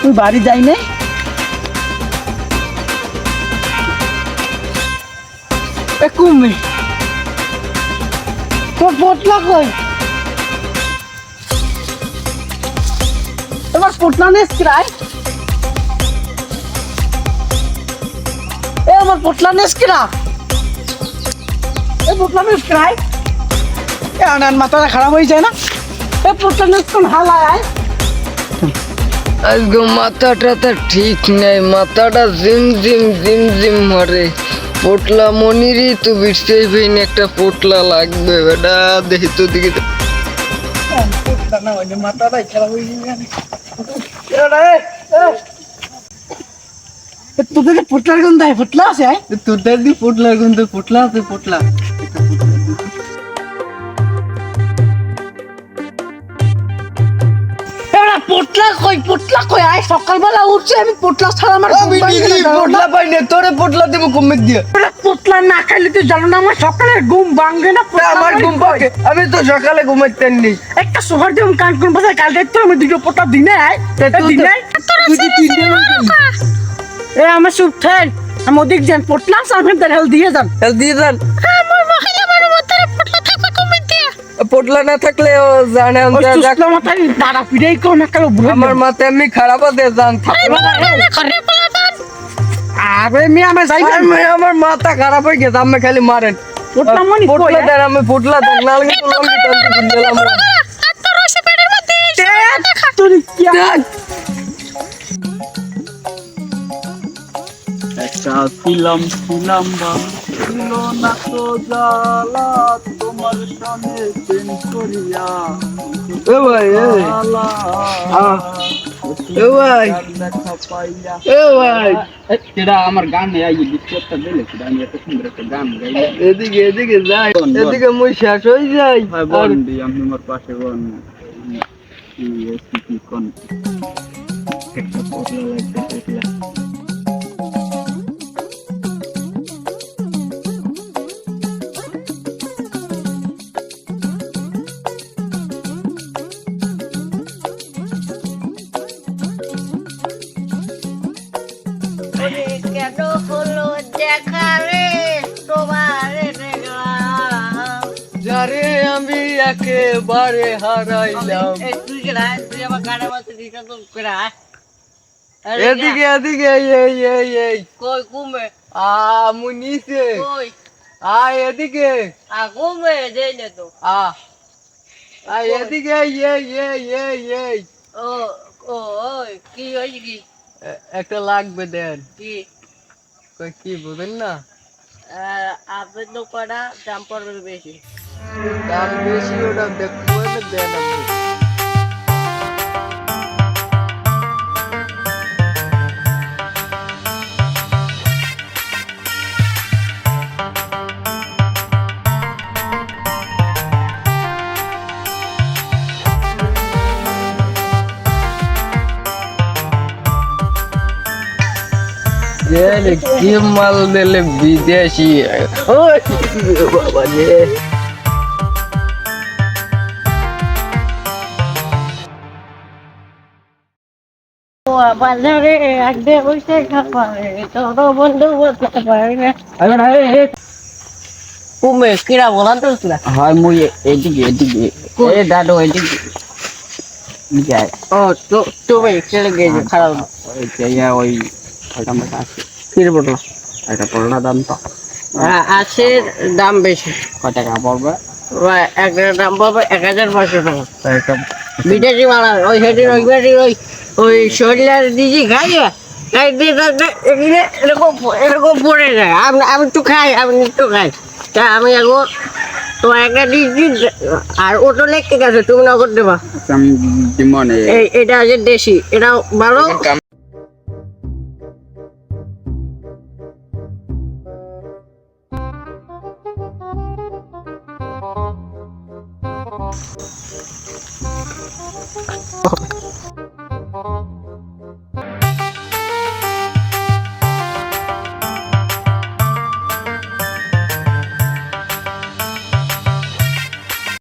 তুই বাড়ি যাই এ কুমি তোর পোটলা কই? তোমার পোটলা নেস কিরায় এ আমার পোটলা নেস কিরা এ পোটলা নেস কিরায় এ আনার মাথাটা খারাপ হয়ে যায় না? এ হালায় আজকে মাথাটা তো ঠিক নেই মাথাটা জিম জিম জিম জিম মারে। পোটলা মনিরই তো বিরসেই পেন একটা পোটলা লাগবে বেটা দেখি তো দিকে পোটলা না ওই মাথাটাই খারাপ হয়ে এ তোদের পোটলার গন্ধ পোটলা আছে আয়। তোদের দি পোটলা কিন্তু পোটলা আছে পোটলা। পোটলা কই পোটলা কই? আয় সকালবেলা উঠছে আমি পোটলা ছাড়া আমার ঘুম আমি না, দিদি পোটলা পাই না তোরে পোটলা দেব কমে দিয়ে। পোটলা না খাইলে তুই জানো না আমার সকালে ঘুম ভাঙবে না পোটলা আমার ঘুম? পাকে আমি তো সকালে ঘুমাইতেন নি। একটা সোফার দিয়ে কান কোন বাসায় কাল দেখতো আমি দুটো পোটলা দিনে আয়। দিনে এ আমার সুপ ঠেল আমি ওদিক যান পোটলা তার হেল দিয়ে যান। হেল দিয়ে দেন পোটলা না থাকলে ও জানে দাঁড়া ফিরেই কোন আমার মাথা এমনি খারাপ আছে জান আরে মি আমি যাই আমি আমার মাথা খারাপ হয়ে গেছে আমি খালি মারেন। পোটলা মনি পোটলা দেন আমি পোটলা দেন না লাগে তো লঙ্গি টানতে দিলাম। তোর কি একটা ছিলাম ছিলাম বা ছিল না তো জ্বালা। সনে প্রেম করিয়া এ ভাই এ এ ভাই এ ভাই এটা আমার গান এই বিশ্বটা দিলে সেটা আমি এত সুন্দর একটা গান গাই এদিকে এদিকে যাই। এদিকে মুই শেষ হয়ে যাই ভাই বল দি আমি আমার পাশে বল কি এসি কি কোন একটা পটলা লাগবে পটলা কেন হলো দেখা রে তোমারে যারে আমি একেবারে হারাইলাম। এদিকে এদিকে, এই এই এই কই ঘুমে আ মুই কই আয় এদিকে। আ ঘুমে দেই তো আ আয় এদিকে এই এই এই। এই ও ও, কি হয়েছে কি? একটা লাগবে দেন। কি? কই কি বুঝেন না? আবেদন করা দাম পড়বে বেশি। দাম বেশি ওটা দেখব দেন আপনি। গেলে কি মাল দিলে বিদেশি? বাবা রে। ও বাজারে আড্ডে বসে খাবারে তোর বন্ধু বলতে পারে না। কুমে কিরা বলান তো কিরা? হয় মুই এদিকে এদিকে। এ দাদু এদিকে। ও তো তুমি চলে গেছে খারাপ। ওই আছে দাম তো। আছে দাম বেশি। কত টাকা পড়বে? এক দাম পাবে এক হাজার পাঁচশো টাকা। বিদেশি মালা ওই সেদিন ওই বেশি ওই ওই শরীরের দিদি খাই এরকম এরকম পড়ে যায়। আমি আমি একটু খাই আমি একটু খাই। তা আমি এখন তো একটা দিচ্ছি আর ওটা লেখতে গেছে তুমি নগদ দেবা। এই এটা আছে দেশি এটা ভালো। Música